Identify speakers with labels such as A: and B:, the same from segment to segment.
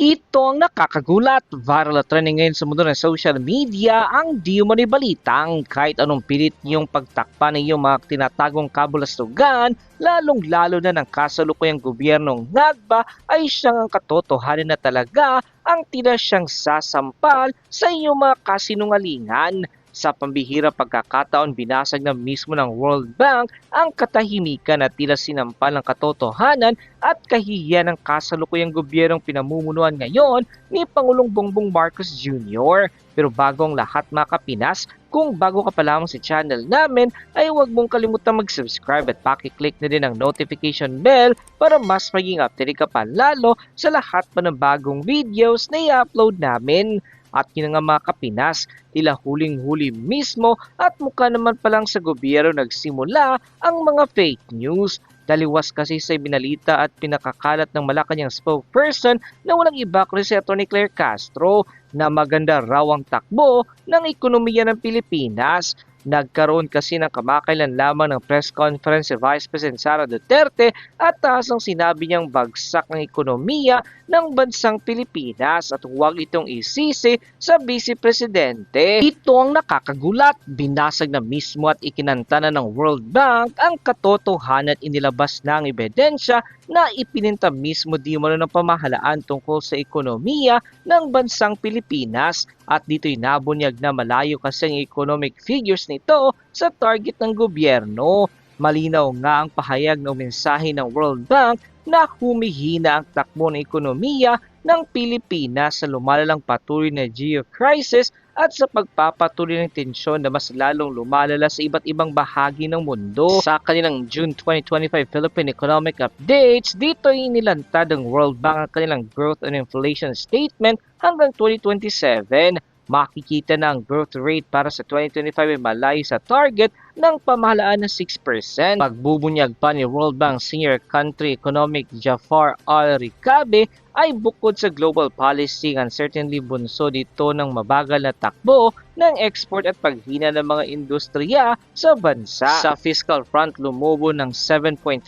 A: Ito ang nakakagulat. Viral at trending ngayon sa mundo ng social media ang di mo balitang kahit anong pilit niyong pagtakpan ng iyong mga tinatagong kabulastugan, lalong-lalo na ng kasalukuyang gobyernong Ngagba ay siyang ang katotohanan na talaga ang tina siyang sasampal sa iyong mga kasinungalingan. Sa pambihira pagkakataon, binasag na mismo ng World Bank ang katahimikan at tila sinampal ng katotohanan at kahihiyan ng kasalukuyang gobyernong pinamumunuan ngayon ni Pangulong Bongbong Marcos Jr. Pero bago ang lahat mga kapinas, kung bago ka pa lamang sa channel namin, ay huwag mong kalimutan mag-subscribe at pakiclick na din ang notification bell para mas maging updated ka pa lalo sa lahat pa ng bagong videos na i-upload namin. At yun nga mga kapinas, tila huling-huli mismo at mukha naman palang sa gobyerno nagsimula ang mga fake news. Daliwas kasi sa binalita at pinakakalat ng Malacanang spokesperson na walang iba kundi si Atty. Claire Castro na maganda raw ang takbo ng ekonomiya ng Pilipinas. Nagkaroon kasi ng kamakailan lamang ng press conference si Vice President Sara Duterte at taas ang sinabi niyang bagsak ng ekonomiya ng bansang Pilipinas at huwag itong isisi sa Vice Presidente. Ito ang nakakagulat. Binasag na mismo at ikinanta na ng World Bank ang katotohanan at inilabas ang ebidensya na ipininta mismo di mo ng pamahalaan tungkol sa ekonomiya ng bansang Pilipinas at dito'y nabunyag na malayo kasi ang economic figures nito sa target ng gobyerno. Malinaw nga ang pahayag ng mensahe ng World Bank na humihina ang takbo ng ekonomiya ng Pilipinas sa lumalalang patuloy na geo-crisis at sa pagpapatuloy ng tensyon na mas lalong lumalala sa iba't ibang bahagi ng mundo. Sa kanilang June 2025 Philippine Economic Updates, dito ay nilantad ng World Bank ang kanilang growth and inflation statement hanggang 2027 makikita na ang growth rate para sa 2025 ay malayo sa target ng pamahalaan na 6%. Pagbubunyag pa ni World Bank Senior Country Economic Jafar Al-Rikabe ay bukod sa global policy uncertainly bunso dito ng mabagal na takbo ng export at paghina ng mga industriya sa bansa. Sa fiscal front, lumubo ng 7.3%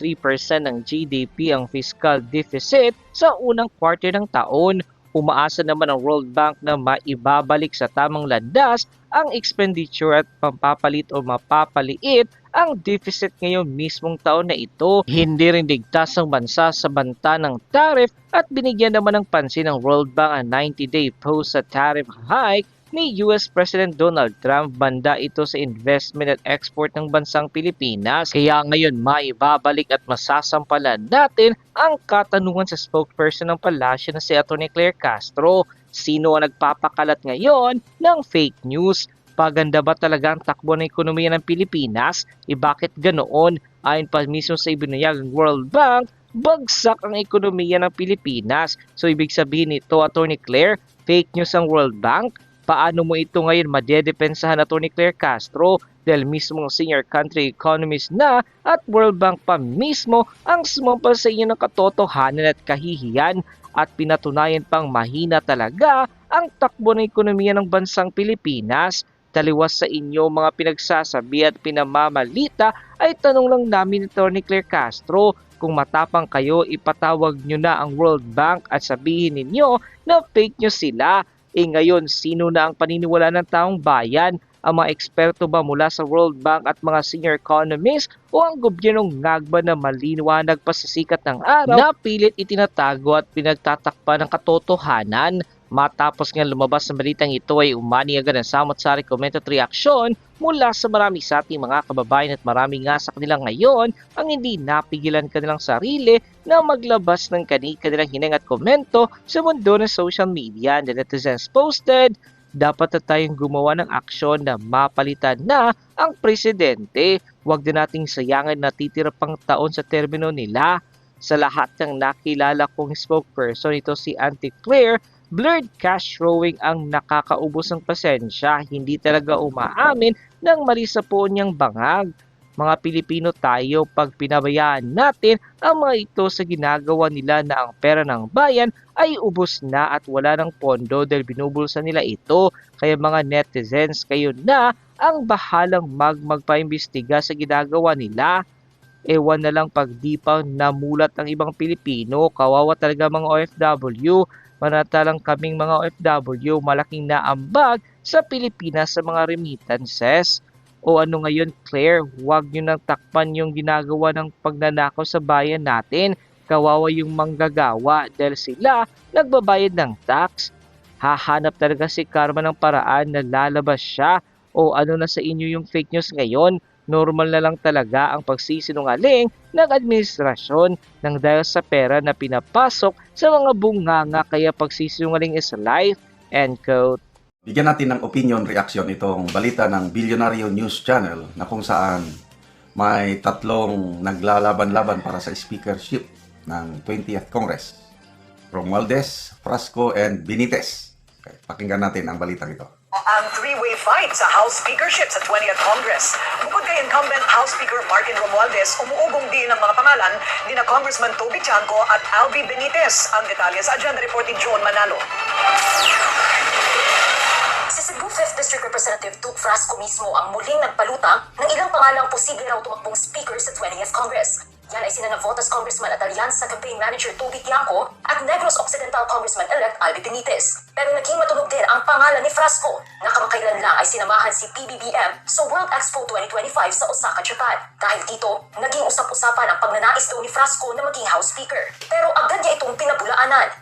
A: ng GDP ang fiscal deficit sa unang quarter ng taon Umaasa naman ang World Bank na maibabalik sa tamang landas ang expenditure at pampapalit o mapapaliit ang deficit ngayong mismong taon na ito. Hindi rin digtas ang bansa sa banta ng tariff at binigyan naman ng pansin ng World Bank ang 90-day post sa tariff hike ni US President Donald Trump banda ito sa investment at export ng bansang Pilipinas. Kaya ngayon maibabalik at masasampalan natin ang katanungan sa spokesperson ng palasyo na si Atty. Claire Castro. Sino ang nagpapakalat ngayon ng fake news? Paganda ba talaga ang takbo ng ekonomiya ng Pilipinas? E bakit ganoon? Ayon pa mismo sa ibinayag ng World Bank, bagsak ang ekonomiya ng Pilipinas. So ibig sabihin nito, Atty. Claire, fake news ang World Bank? Paano mo ito ngayon madedepensahan na ni Claire Castro? Dahil mismo senior country economist na at World Bank pa mismo ang sumampal sa inyo ng katotohanan at kahihiyan. At pinatunayan pang mahina talaga ang takbo ng ekonomiya ng bansang Pilipinas. Taliwas sa inyo mga pinagsasabi at pinamamalita ay tanong lang namin ni Claire Castro. Kung matapang kayo ipatawag nyo na ang World Bank at sabihin ninyo na fake nyo sila E ngayon, sino na ang paniniwala ng taong bayan? Ang mga eksperto ba mula sa World Bank at mga senior economists o ang gobyernong ngagba na malinawanag pa sa ng araw na pilit itinatago at pinagtatakpan ng katotohanan? Matapos nga lumabas sa balitang ito ay umani agad ang samot-sari comment at reaksyon mula sa marami sa ating mga kababayan at marami nga sa kanila ngayon ang hindi napigilan kanilang sarili na maglabas ng kanilang hinang at komento sa mundo ng social media. The netizens posted, dapat na tayong gumawa ng aksyon na mapalitan na ang presidente. Huwag din nating sayangan na titira pang taon sa termino nila. Sa lahat ng nakilala kong spokesperson, ito si Auntie Claire, blurred cash rowing ang nakakaubos ng pasensya, hindi talaga umaamin ng mali sa po niyang bangag. Mga Pilipino tayo pag pinabayaan natin ang mga ito sa ginagawa nila na ang pera ng bayan ay ubos na at wala ng pondo dahil binubulsa nila ito. Kaya mga netizens kayo na ang bahalang mag magpaimbestiga sa ginagawa nila. Ewan na lang pag di pa namulat ang ibang Pilipino, kawawa talaga mga OFW Manatalang kaming mga OFW malaking naambag sa Pilipinas sa mga remittances. O ano ngayon Claire, huwag nyo nang takpan yung ginagawa ng pagnanakaw sa bayan natin. Kawawa yung manggagawa dahil sila nagbabayad ng tax. Hahanap talaga si Karma ng paraan na lalabas siya o ano na sa inyo yung fake news ngayon. Normal na lang talaga ang pagsisinungaling ng administrasyon ng dahil sa pera na pinapasok sa mga bunganga kaya pagsisinungaling is life. End quote.
B: Bigyan natin ng opinion reaction itong balita ng Billionario News Channel na kung saan may tatlong naglalaban-laban para sa speakership ng 20th Congress. Romualdez, Frasco, and Benitez. Pakinggan natin ang balitang ito.
C: Ang three-way fight sa House Speakership sa 20th Congress. Bukod kay incumbent House Speaker Martin Romualdez, umuugong din ang mga pangalan ni na Congressman Toby Chanco at Albi Benitez. Ang detalye sa agenda report ni John Manalo.
D: Si Cebu 5th District Representative Duke Frasco mismo ang muling nagpalutang ng ilang pangalang posible raw tumakbong speaker sa 20th Congress. Yan ay sina Navotas Congressman at Allianza Campaign Manager Toby Tiangco at Negros Occidental Congressman-elect Albi Benitez. Pero naging matunog din ang pangalan ni Frasco na kamakailan lang ay sinamahan si PBBM sa World Expo 2025 sa Osaka, Japan. Dahil dito, naging usap-usapan ang pagnanais daw ni Frasco na maging House Speaker. Pero agad niya itong pinabulaanan.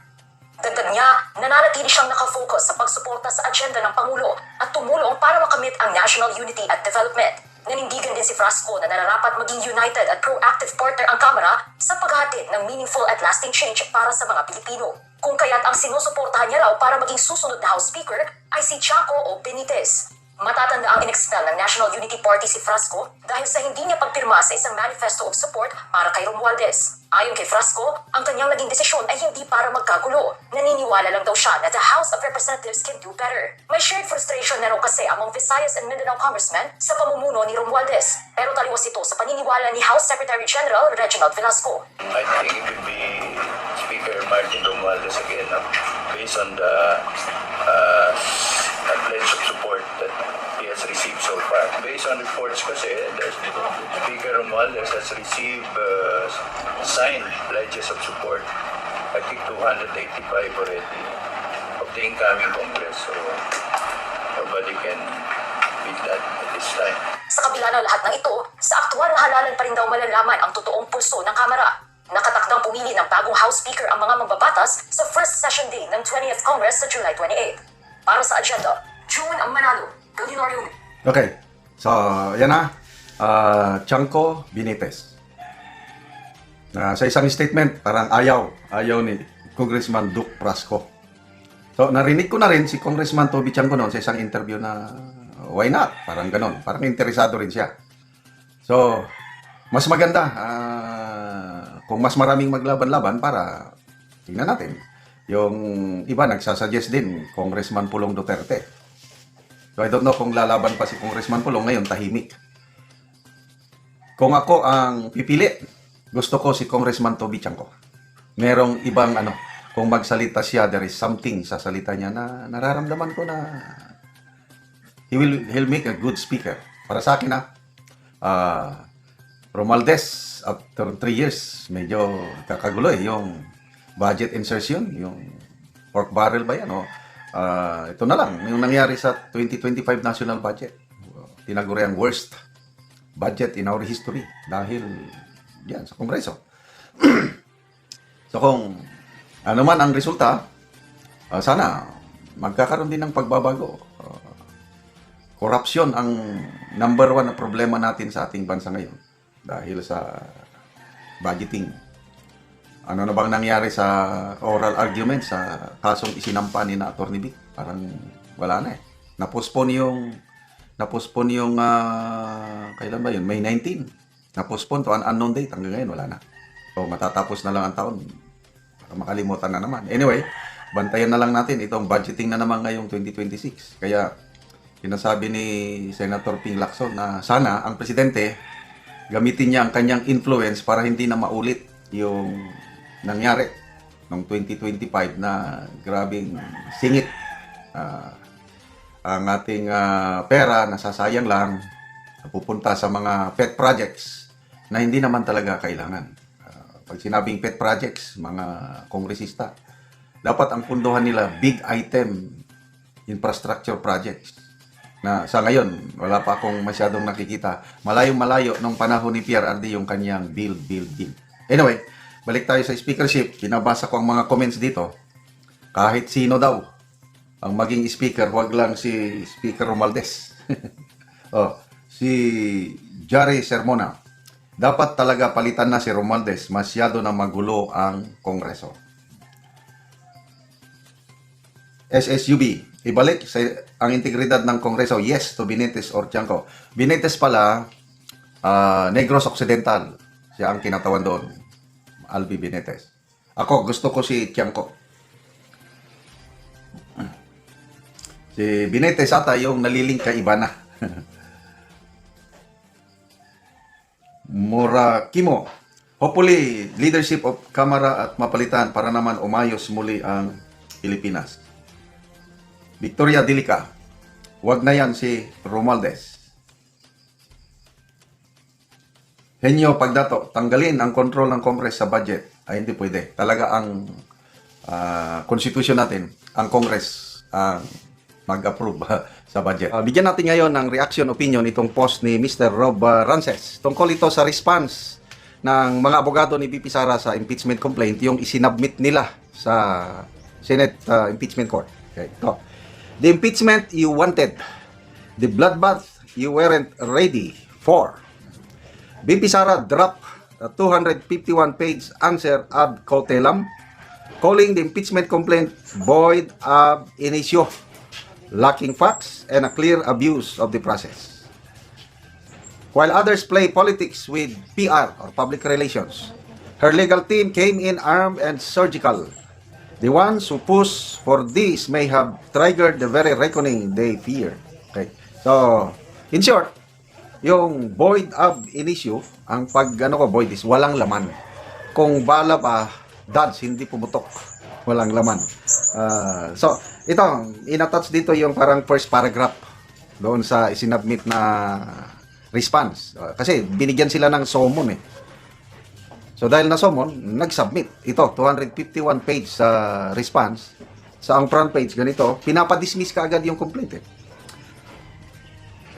D: Dagdag niya, nananatili siyang nakafocus sa pagsuporta sa agenda ng Pangulo at tumulong para makamit ang national unity at development. Nanindigan din si Frasco na nararapat maging united at proactive partner ang Kamara sa paghatid ng meaningful at lasting change para sa mga Pilipino. Kung kaya't ang sinusuportahan niya raw para maging susunod na House Speaker ay si Chanco o Benitez. Matatanda ang inexpel ng National Unity Party si Frasco dahil sa hindi niya pagpirma sa isang manifesto of support para kay Romualdez. Ayon kay Frasco, ang kanyang naging desisyon ay hindi para magkagulo. Naniniwala lang daw siya na the House of Representatives can do better. May shared frustration na raw kasi among Visayas and Mindanao congressmen sa pamumuno ni Romualdez. Pero taliwas ito sa paniniwala ni House Secretary General Reginald Velasco.
E: I think it could be Speaker Martin Romualdez again, no? based on the uh, uh, pledge of support has received so far. Based on reports kasi, Speaker Romualdez has received uh, signed pledges of support, I think 285 already, of the incoming Congress. So nobody can beat that at this time.
D: Sa kabila ng lahat ng ito, sa aktual na halalan pa rin daw malalaman ang totoong pulso ng Kamara. Nakatakdang pumili ng bagong House Speaker ang mga magbabatas sa first session day ng 20th Congress sa July 28. Para sa agenda, June ang manalo.
B: Okay, so yan na. Uh, Chanco Benitez. Na sa isang statement, parang ayaw, ayaw ni Congressman Duke Frasco. So, narinig ko na rin si Congressman Toby Chanco noon sa isang interview na why not? Parang ganon. Parang interesado rin siya. So, mas maganda ah, kung mas maraming maglaban-laban para tingnan natin. Yung iba nagsasuggest din, Congressman Pulong Duterte. So, I don't know kung lalaban pa si Congressman Pulong ngayon, tahimik. Kung ako ang pipili, gusto ko si Congressman Toby Chanco. Merong ibang ano, kung magsalita siya, there is something sa salita niya na nararamdaman ko na he will he'll make a good speaker. Para sa akin ah, ah, Romualdez, after 3 years, medyo kakagulo eh, yung budget insertion, yung pork barrel ba yan, o Ah, ito na lang, yung nangyari sa 2025 national budget. Tinaguri ang worst budget in our history dahil yan sa Kongreso. so kung ano man ang resulta, ah, sana magkakaroon din ng pagbabago. Korupsyon ang number one na problema natin sa ating bansa ngayon dahil sa budgeting. Ano na bang nangyari sa oral argument sa kasong isinampa ni na Atty. Vic? Parang wala na eh. Na-postpone yung na-postpone yung ah, kailan ba yun? May 19. Na-postpone to an unknown date. Hanggang ngayon wala na. So matatapos na lang ang taon. Baka makalimutan na naman. Anyway, bantayan na lang natin itong budgeting na naman ngayong 2026. Kaya sinasabi ni Senator Ping Lacson na sana ang presidente gamitin niya ang kanyang influence para hindi na maulit yung nangyari noong 2025 na grabing singit. Ah, ang ating ah, pera nasasayang lang pupunta sa mga pet projects na hindi naman talaga kailangan. Ah, pag sinabing pet projects, mga kongresista, dapat ang punduhan nila big item infrastructure projects. Na sa ngayon wala pa akong masyadong nakikita. Malayo malayo nung panahon ni PRRD yung kanyang build build build anyway balik tayo sa speakership. Binabasa ko ang mga comments dito. Kahit sino daw ang maging speaker wag lang si Speaker Romualdez. Oh, si Jare Sermona. Dapat talaga palitan na si Romualdez. Masyado na magulo ang kongreso. SSUB, ibalik sa ang integridad ng Kongreso, yes to Benitez or Tiangco. Benitez pala, ah, Negros Occidental, siya ang kinatawan doon. Albi Benitez. Ako, gusto ko si Tiangco. Si Benitez ata yung naliling kay Ibana. Mura Kimo. Hopefully, leadership of Kamara at mapalitan para naman umayos muli ang Pilipinas. Victoria Dilica. Huwag na yan si Romualdez. Henyo Pagdato, tanggalin ang control ng Congress sa budget. Ay, hindi pwede. Talaga ang ah, constitution natin, ang Congress ang mag-approve sa budget. Ah, bigyan natin ngayon ng reaction opinion itong post ni Mr. Rob ah, Rances. Tungkol ito sa response ng mga abogado ni BP Sara sa impeachment complaint, yung isinabmit nila sa Senate ah, Impeachment Court. Okay, ito. The impeachment you wanted, the bloodbath you weren't ready for. BP dropped a 251-page answer ad cautelam, calling the impeachment complaint void ab initio, lacking facts, and a clear abuse of the process. While others play politics with PR or public relations, her legal team came in armed and surgical. The ones who push for this may have triggered the very reckoning they fear. Okay. So, in short, yung void ab initio, ang pag ano ko void is walang laman. Kung bala pa, dads, hindi pumutok. Walang laman. Ah, so, ito, inattach dito yung parang first paragraph doon sa isinabmit na response. Ah, kasi binigyan sila ng summon eh. So dahil na summon, nag-submit. Ito, 251 page sa response. Sa ang front page, ganito, pinapadismiss ka agad yung complaint eh.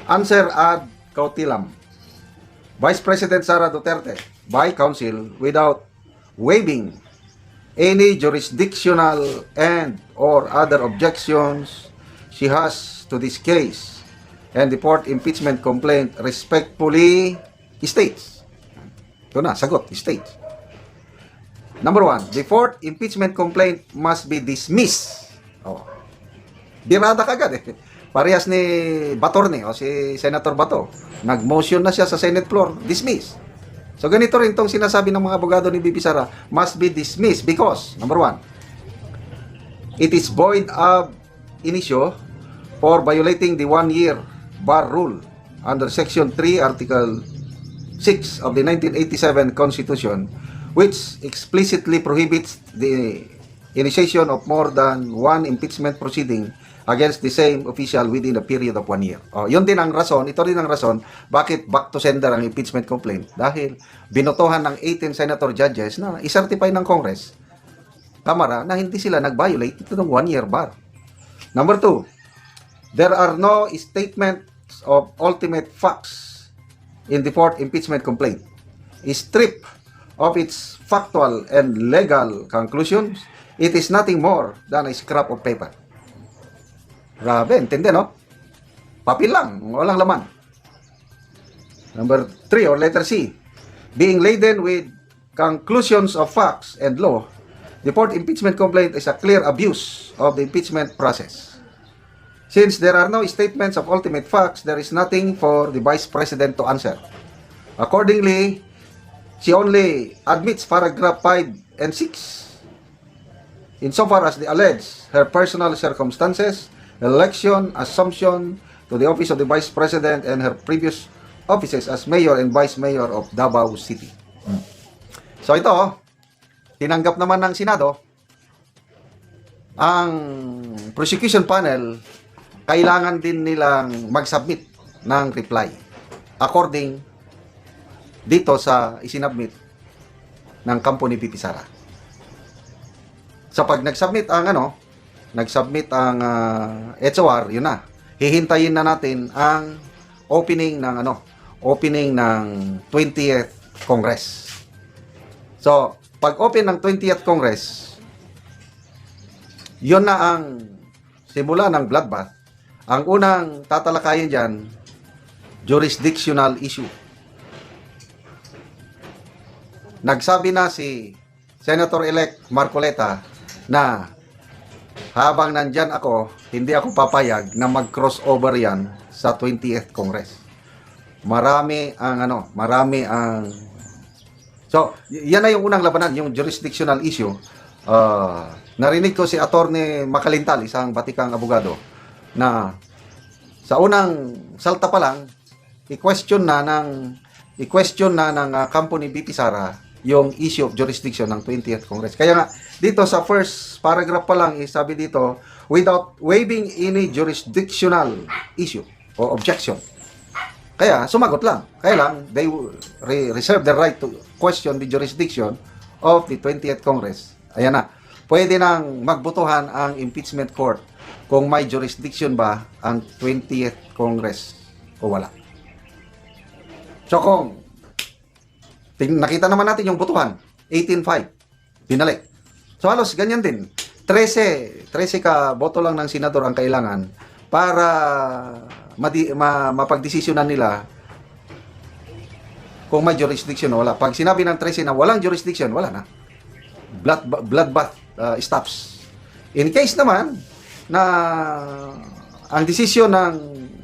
B: Answer ad cautilam. Vice President Sara Duterte, by counsel, without waiving any jurisdictional and or other objections she has to this case and the port impeachment complaint respectfully states. Ito na, sagot, states. Number one, the fourth impeachment complaint must be dismissed. Oh. Birada kagad eh. Parehas ni Batorne o si Senator Bato. Nag-motion na siya sa Senate floor, dismiss. So ganito rin tong sinasabi ng mga abogado ni Bibi Sara, must be dismissed because, number one, it is void of initio for violating the one-year bar rule under Section 3, Article 6 of the 1987 Constitution, which explicitly prohibits the initiation of more than one impeachment proceeding against the same official within a period of one year. Oh, yun din ang rason, ito rin ang rason bakit back to sender ang impeachment complaint dahil binotohan ng 18 senator judges na isertify ng Congress Kamara na hindi sila nag-violate ito ng one year bar. Number two, there are no statements of ultimate facts in the fourth impeachment complaint. Stripped of its factual and legal conclusions, it is nothing more than a scrap of paper. Grabe, intindi no? Papel lang, walang laman. Number 3 or letter C, being laden with conclusions of facts and law, the fourth impeachment complaint is a clear abuse of the impeachment process. Since there are no statements of ultimate facts, there is nothing for the Vice President to answer. Accordingly, she only admits paragraph 5 and 6 insofar as they allege her personal circumstances, election, assumption to the office of the Vice President and her previous offices as Mayor and Vice Mayor of Davao City. So ito, tinanggap naman ng Senado, ang prosecution panel, kailangan din nilang mag-submit ng reply according dito sa isinabmit ng kampo ni Pipi Sara.
F: Sa pag nag-submit ang ano, nag-submit ang ah, HOR, yun na. Hihintayin na natin ang opening ng ano, opening ng 20th Congress. So, pag open ng 20th Congress, yun na ang simula ng bloodbath. Ang unang tatalakayin dyan, jurisdictional issue. Nagsabi na si Senator-elect Marcoleta na habang nandyan ako, hindi ako papayag na mag-crossover yan sa 20th Congress. Marami ang ano, marami ang So, yan na yung unang labanan, yung jurisdictional issue. Ah, narinig ko si Attorney Makalintal, isang batikang abogado, na sa unang salta pa lang, i-question na ng i-question na ng ah, company BP Sara yung issue of jurisdiction ng 20th Congress. Kaya nga, dito sa first paragraph pa lang, eh, sabi dito, without waiving any jurisdictional issue o objection. Kaya, sumagot lang. Kaya lang, they re- reserve the right to question the jurisdiction of the 20th Congress. Ayan na. Pwede nang magbutuhan ang impeachment court kung may jurisdiction ba ang 20th Congress o wala. So kung nakita naman natin yung butuhan, 18.5, binalik. So halos ganyan din. 13, 13 ka boto lang ng senador ang kailangan para ma, mapagdesisyonan nila kung may jurisdiction o wala. Pag sinabi ng 13 na walang jurisdiction, wala na. Blood, bloodbath uh, stops. In case naman na ang desisyon ng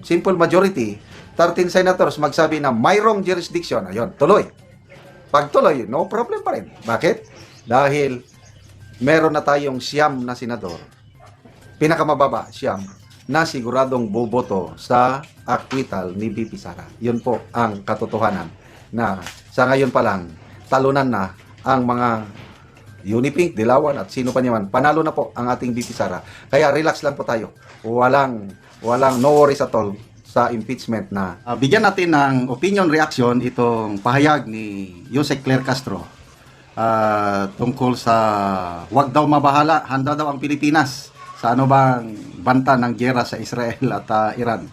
F: simple majority, 13 senators magsabi na mayroong jurisdiction, ayun, tuloy. Pag tuloy, no problem pa rin. Bakit? Dahil meron na tayong siyam na senador. Pinakamababa, siyam, na siguradong boboto sa acquittal ni BP Sara. Yun po ang katotohanan na sa ngayon pa lang, talunan na ang mga Unipink, Dilawan at sino pa niyan. Panalo na po ang ating BP Sara. Kaya relax lang po tayo. Walang, walang no worries at all sa impeachment na
B: Ah, bigyan natin ng opinion reaction itong pahayag ni Jose Claire Castro ah, tungkol sa wag daw mabahala, handa daw ang Pilipinas sa ano bang banta ng gera sa Israel at ah, Iran.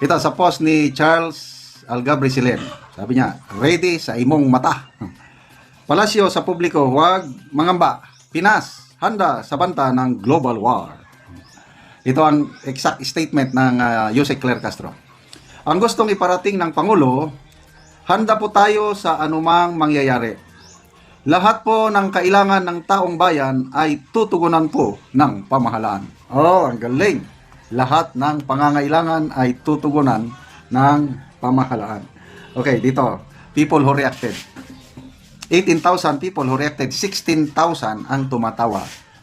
B: Ito sa post ni Charles Algabri Silen. Sabi niya, ready sa imong mata. Palasyo sa publiko, huwag mangamba. Pinas, handa sa banta ng global war. Ito ang exact statement ng uh, Jose Claire Castro. Ang gustong iparating ng Pangulo, handa po tayo sa anumang mangyayari. Lahat po ng kailangan ng taong bayan ay tutugunan po ng pamahalaan. Oh, ang galing. Lahat ng pangangailangan ay tutugunan ng pamahalaan. Okay, dito. People who reacted. 18,000 people who reacted, 16,000 ang tumatawa.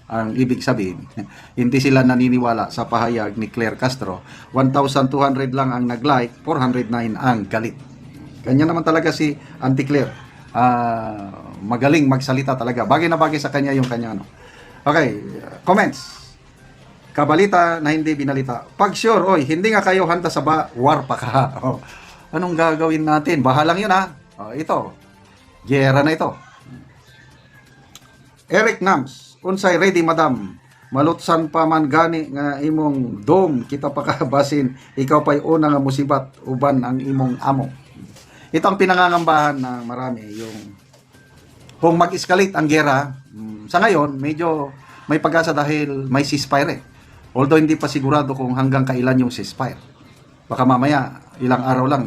B: Ang ibig sabihin, hindi sila naniniwala sa pahayag ni Claire Castro. 1,200 lang ang nag-like, 409 ang galit. Kanya naman talaga si Auntie Claire. Ah, magaling magsalita talaga. Bagay na bagay sa kanya yung kanya. Ano. Okay, comments. Kabalita na hindi binalita. Pag sure, oy, hindi nga kayo handa sa ba, war pa ka. Oh, anong gagawin natin? Bahalang yun ha. Oh, ito, Gera na ito. Eric Nams, unsay ready madam. Malutsan pa man gani nga imong dome kita pakabasin ikaw pa'y una nga musibat uban ang imong amo. Ito ang pinangangambahan ng marami yung kung mag-escalate ang gera mm, sa ngayon medyo may pag-asa dahil may ceasefire eh. Although hindi pa sigurado kung hanggang kailan yung ceasefire. Baka mamaya ilang araw lang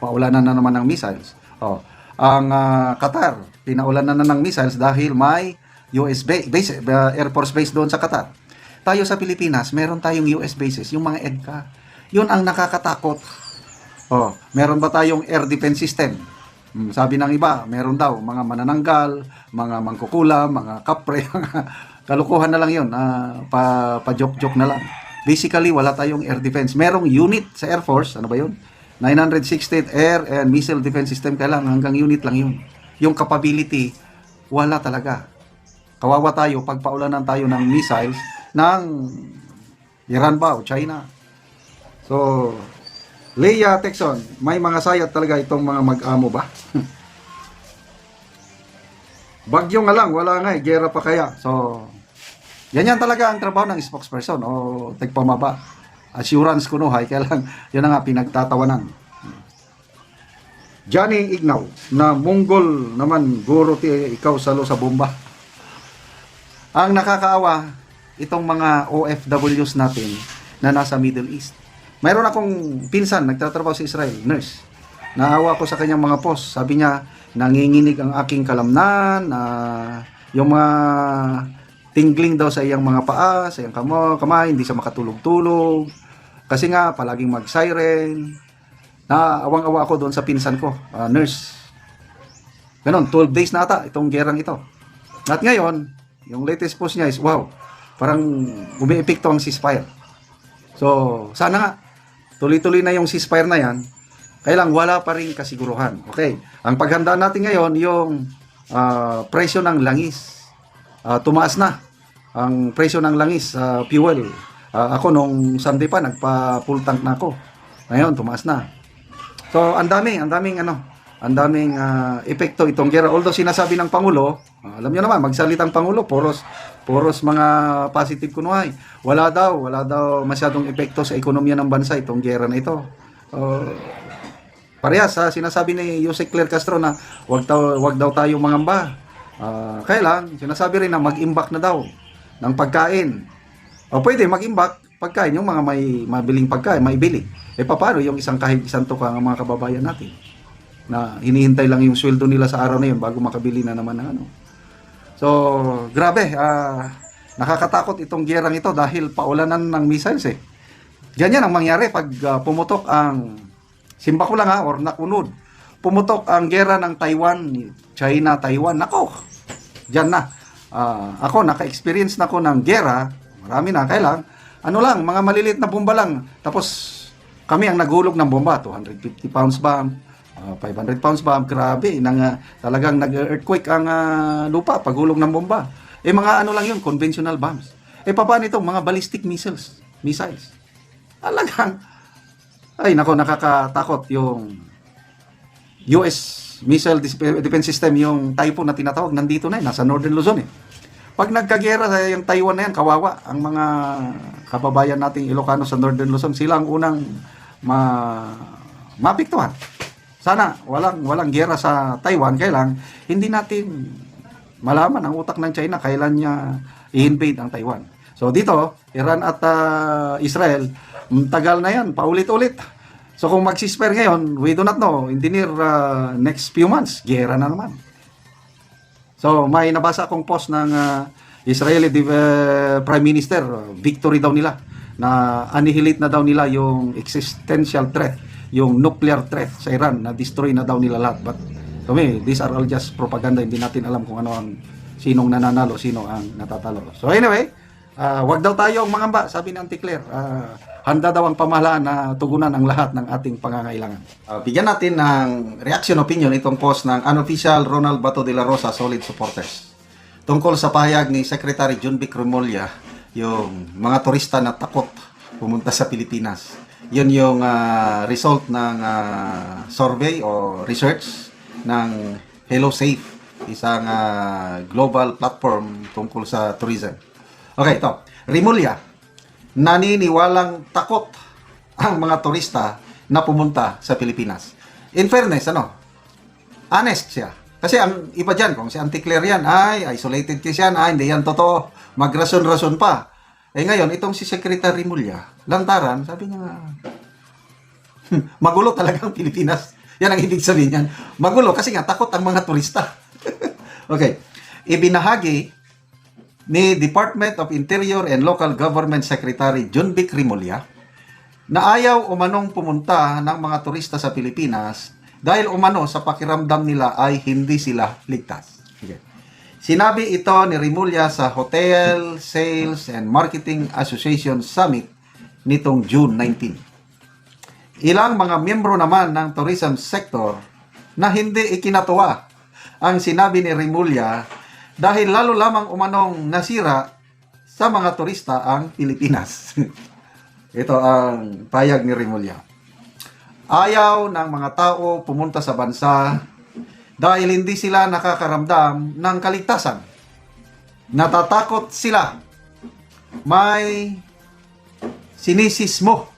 B: paulanan na naman ng missiles. Oh, ang ah, Qatar, pinaulanan na ng missiles dahil may US ba- base, uh, Air Force base doon sa Qatar. Tayo sa Pilipinas, meron tayong US bases, yung mga EDCA. Yun ang nakakatakot. Oh, meron ba tayong air defense system? Hmm, sabi ng iba, meron daw mga manananggal, mga mangkukulam, mga kapre, mga kalukuhan na lang yun, ah, pa, pa joke-joke na lang. Basically, wala tayong air defense. Merong unit sa Air Force, ano ba yun? 916th Air and Missile Defense System, kailangan hanggang unit lang yun. Yung capability, wala talaga. Kawawa tayo pag paulanan tayo ng missiles ng Iran ba o China. So, Leia Texon, may mga sayat talaga itong mga mag-amo ba? Bagyo nga lang, wala nga eh, gera pa kaya. So, ganyan talaga ang trabaho ng spokesperson o tagpamaba. Assurance ko no, hay, kaya lang, yun nga pinagtatawanan. Johnny Ignaw, na Mongol naman, guro ti ikaw salo sa bomba. Ang nakakaawa, itong mga OFWs natin na nasa Middle East. Mayroon akong pinsan, nagtatrabaho sa Israel, nurse. Naawa ko sa kanyang mga post. Sabi niya, nanginginig ang aking kalamnan, ah, yung mga tingling daw sa iyang mga paa, sa iyang kamo, kamay, hindi siya makatulog-tulog. Kasi nga, palaging mag-siren. Naawang-awa ako doon sa pinsan ko, ah, nurse. Ganon, 12 days na ata itong gerang ito. At ngayon, yung latest post niya is, wow, parang umiepekto ang ceasefire. So, sana nga, tuloy-tuloy na yung ceasefire na yan, kailang wala pa rin kasiguruhan. Okay, ang paghanda natin ngayon, yung ah, presyo ng langis, ah, tumaas na. Ang presyo ng langis, sa fuel. Ah, ako nung Sunday pa, nagpa-full tank na ako. Ngayon, tumaas na. So, ang daming, ang daming ano, ang daming ah, epekto itong gera. Although sinasabi ng Pangulo, ah, alam niyo naman, magsalitang Pangulo, poros, poros mga positive kunuhay. Wala daw, wala daw masyadong epekto sa ekonomiya ng bansa itong gera na ito. Oh, parehas sa sinasabi ni Jose Claire Castro na wag, daw, wag daw tayo mangamba. Ah, kaya lang, sinasabi rin na mag-imbak na daw ng pagkain. O pwede mag-imbak pagkain, yung mga may mabiling pagkain, may bili. Eh paano yung isang kahit isang tukang ang mga kababayan natin na hinihintay lang yung sweldo nila sa araw na yun bago makabili na naman ng ano. So, grabe, ah, nakakatakot itong gerang ito dahil paulanan ng missiles eh. Ganyan ang mangyari pag ah, pumutok ang, simba ko lang ha, or nakunod, pumutok ang gera ng Taiwan, China, Taiwan, nako, dyan na. Ah, ako, naka-experience na ako ng gera, marami na, kailang, ano lang, mga maliliit na bomba lang. Tapos, kami ang naghulog ng bomba, 250 pounds bomb, ah, 500 pounds bomb, grabe, nang, ah, talagang nag-earthquake ang ah, lupa, paghulog ng bomba. Eh, mga ano lang yun, conventional bombs. Eh, paano ito, mga ballistic missiles, missiles. Talagang, ay, nako, nakakatakot yung US missile dis- defense system, yung Typhoon na tinatawag, nandito na eh, nasa Northern Luzon eh. Pag nagkagera sa yung Taiwan na yan, kawawa, ang mga kababayan nating Ilocano sa Northern Luzon, sila ang unang ma mapiktuhan. Sana walang walang gera sa Taiwan, kailang hindi natin malaman ang utak ng China kailan niya i-invade ang Taiwan. So dito, Iran at ah, Israel, mm, tagal na yan, paulit-ulit. So kung mag-ceasefire ngayon, we do not know, near ah, next few months, gera na naman. So may nabasa akong post ng ah, Israeli eh, Prime Minister, uh, victory daw nila, na annihilate na daw nila yung existential threat, yung nuclear threat sa Iran, na destroy na daw nila lahat. But me, these are all just propaganda, hindi natin alam kung ano ang sinong nananalo, sino ang natatalo. So anyway, ah, wag daw tayo mangamba, sabi ni Auntie Claire. Ah, handa daw ang pamahalaan na tugunan ang lahat ng ating pangangailangan. Ah, bigyan natin ng reaction opinion itong post ng unofficial Ronald Bato de la Rosa Solid Supporters. Tungkol sa pahayag ni Secretary John Vic yung mga turista na takot pumunta sa Pilipinas. Yun yung ah, result ng ah, survey o research ng Hello Safe, isang ah, global platform tungkol sa tourism. Okay, ito. Remulla, naniniwalang takot ang mga turista na pumunta sa Pilipinas. In fairness, ano, honest siya. Kasi ang iba dyan, kung si Auntie Claire yan, ay, isolated case yan, ay, hindi yan totoo, magrason-rason pa. Eh ngayon, itong si Secretary Mulya, lantaran, sabi niya nga, "Hmm, magulo talaga ang Pilipinas. Yan ang ibig sabihin niyan. Magulo kasi nga takot ang mga turista. okay. Ibinahagi ni Department of Interior and Local Government Secretary John Rimulya na ayaw umanong pumunta ng mga turista sa Pilipinas dahil umano sa pakiramdam nila ay hindi sila ligtas. Okay. Sinabi ito ni Rimulya sa Hotel Sales and Marketing Association Summit nitong June 19. Ilang mga miyembro naman ng tourism sector na hindi ikinatuwa ang sinabi ni Rimulya dahil lalo lamang umanong nasira sa mga turista ang Pilipinas. Ito ang payag ni Rimulya. Ayaw ng mga tao pumunta sa bansa dahil hindi sila nakakaramdam ng kaligtasan. Natatakot sila. May sinisismo.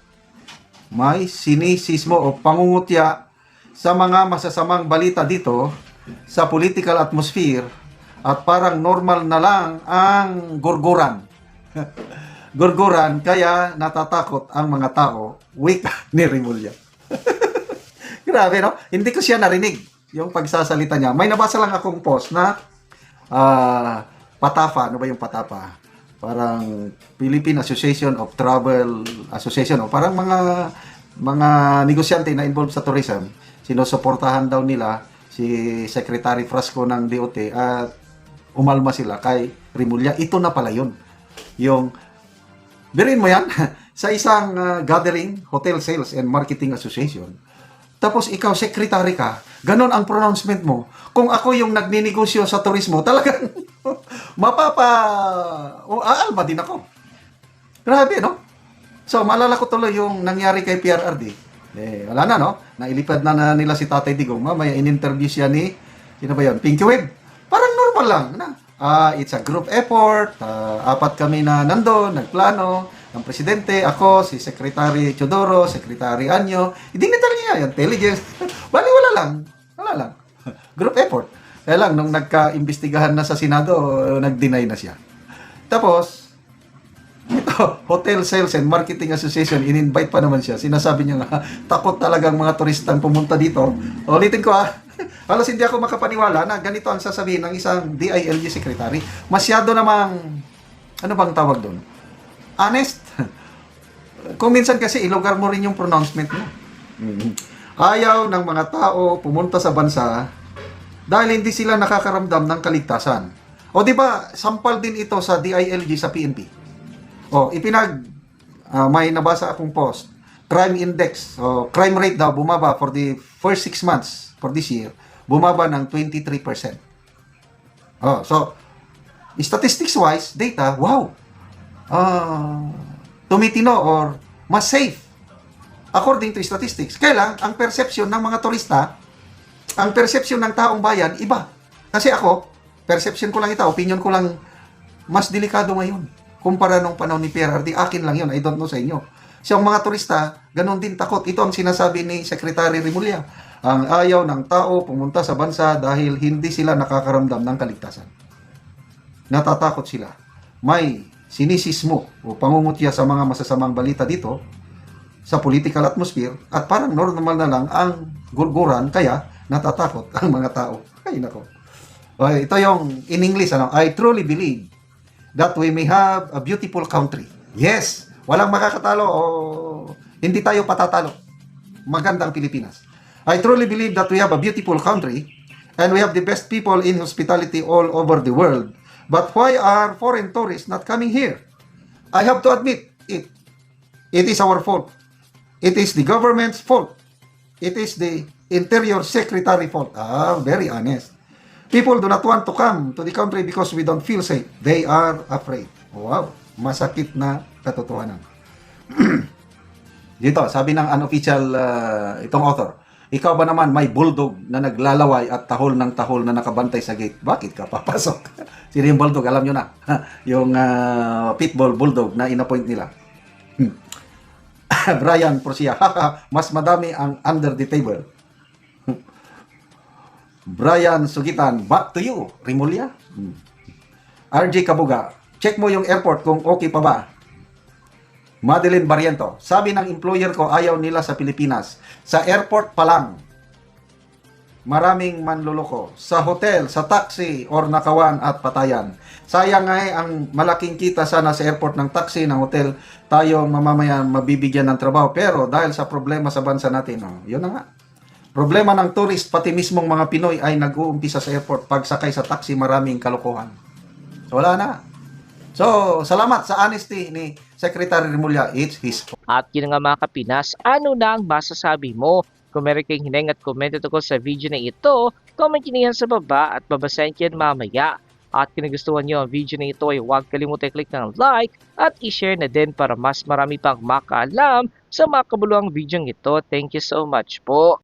B: May sinisismo o pangungutya sa mga masasamang balita dito sa political atmosphere at parang normal na lang ang gurguran. gurguran kaya natatakot ang mga tao. Weak ni Rimulya. Grabe, no? Hindi ko siya narinig yung pagsasalita niya. May nabasa lang akong post na ah, Patafa. Ano ba yung Patafa? Parang Philippine Association of Travel Association. O parang mga mga negosyante na involved sa tourism. Sinusuportahan daw nila si Secretary Frasco ng DOT at umalma sila kay Rimulya. Ito na pala yun. Yung Birin mo yan, sa isang uh, gathering, Hotel Sales and Marketing Association, tapos ikaw, secretary ka, ganon ang pronouncement mo. Kung ako yung nagninegosyo sa turismo, talagang mapapa... O, aalma din ako. Grabe, no? So, maalala ko tuloy yung nangyari kay PRRD. Eh, wala na, no? Nailipad na, na nila si Tatay Digong. Mamaya, in-interview siya ni, sino ba yun? Pinky Web. Parang normal lang, na. Ah, it's a group effort. Ah, apat kami na nandoon, nagplano. Ang presidente, ako, si Secretary Chodoro, Secretary Anyo. Idinital niya, intelligence. Bali, wala lang. Wala lang. Group effort. Kaya lang, nung nagka-imbestigahan na sa Senado, nag-deny na siya. Tapos, ito, Hotel Sales and Marketing Association, in-invite pa naman siya. Sinasabi niya nga, takot talagang mga turistang pumunta dito. Ulitin ko ah, halos hindi ako makapaniwala na ganito ang sasabihin ng isang DILG secretary. Masyado namang, ano bang tawag doon? Honest. Kung minsan kasi ilugar mo rin yung pronouncement mo. Mhm. Ayaw ng mga tao pumunta sa bansa dahil hindi sila nakakaramdam ng kaligtasan. O di ba, sampal din ito sa DILG sa PNP. O, ipinag, ah, may nabasa akong post, crime index, o crime rate daw bumaba for the first six months for this year, bumaba ng 23%. Oh, so, statistics wise, data, wow. Ah, tumitino or mas safe according to statistics. Kaya lang, ang perception ng mga turista, ang perception ng taong bayan, iba. Kasi ako, perception ko lang ito, opinion ko lang, mas delikado ngayon. Kumpara nung panahon ni PRRD, akin lang yun, I don't know sa inyo. So, ang mga turista, ganun din takot. Ito ang sinasabi ni Secretary Rimulya. Ang ayaw ng tao pumunta sa bansa dahil hindi sila nakakaramdam ng kaligtasan. Natatakot sila. May sinisismo o pangungutya sa mga masasamang balita dito sa political atmosphere at parang normal na lang ang gurguran kaya natatakot ang mga tao. Ay nako. Okay, ito yung in English ano, I truly believe that we may have a beautiful country. Yes, walang makakatalo o hindi tayo patatalo. Magandang Pilipinas. I truly believe that we have a beautiful country and we have the best people in hospitality all over the world. But why are foreign tourists not coming here? I have to admit it. It is our fault. It is the government's fault. It is the interior secretary fault. Ah, very honest. People do not want to come to the country because we don't feel safe. They are afraid. Wow, masakit na katotohanan. Dito, sabi ng unofficial uh, itong author, ikaw ba naman may bulldog na naglalaway at tahol ng tahol na nakabantay sa gate? Bakit ka papasok? Sino yung bulldog? Alam nyo na. yung uh, pitbull bulldog na inapoint nila. Brian Porcia, mas madami ang under the table. Brian Sugitan, back to you, Rimulya. Hmm. RJ Kabuga, check mo yung airport kung okay pa ba. Madeline Barriento, sabi ng employer ko ayaw nila sa Pilipinas. Sa airport pa lang. Maraming manluloko. Sa hotel, sa taxi, or nakawan at patayan. Sayang nga eh, ang malaking kita sana sa airport ng taxi, ng hotel, tayo mamamayan mabibigyan ng trabaho. Pero dahil sa problema sa bansa natin, oh, yun na nga. Problema ng tourist, pati mismong mga Pinoy ay nag-uumpisa sa airport. Pagsakay sa taxi, maraming kalokohan. So, wala na. So, salamat sa honesty ni Secretary Rimulya. It's his fault.
A: At yun nga mga kapinas, ano na ang masasabi mo? Kung meron kayong hineng at comment tungkol sa video na ito, comment nyo sa baba at babasahin ko mamaya. At kung nagustuhan nyo ang video na ito ay huwag kalimutan i-click ng like at i-share na din para mas marami pang makaalam sa mga kabuluhang video ito. Thank you so much po.